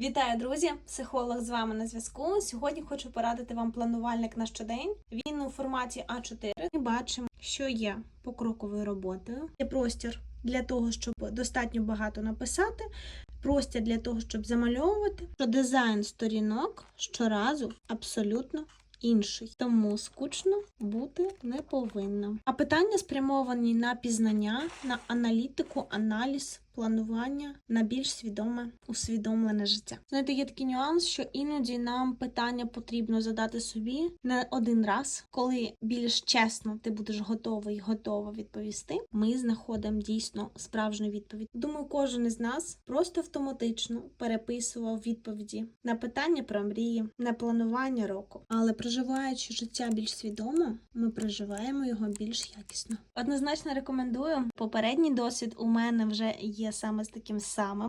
Вітаю, друзі! Психолог з вами на зв'язку. Сьогодні хочу порадити вам планувальник на щодень. Він у форматі А4. Ми бачимо, що є покроковою роботою. Є простір для того, щоб достатньо багато написати. Простір для того, щоб замальовувати, що дизайн сторінок щоразу абсолютно інший, тому скучно бути не повинно. А питання спрямовані на пізнання, на аналітику, аналіз, планування, на більш свідоме усвідомлене життя. Знаєте, є такий нюанс, що іноді нам питання потрібно задати собі не один раз, коли більш чесно ти будеш готовий, готова відповісти. Ми знаходимо дійсно справжню відповідь. Думаю, кожен із нас просто автоматично переписував відповіді на питання про мрії, на планування року. Але проживаючи життя більш свідомо, ми проживаємо його більш якісно. Однозначно рекомендую. Попередній досвід у мене вже є саме з таким самим.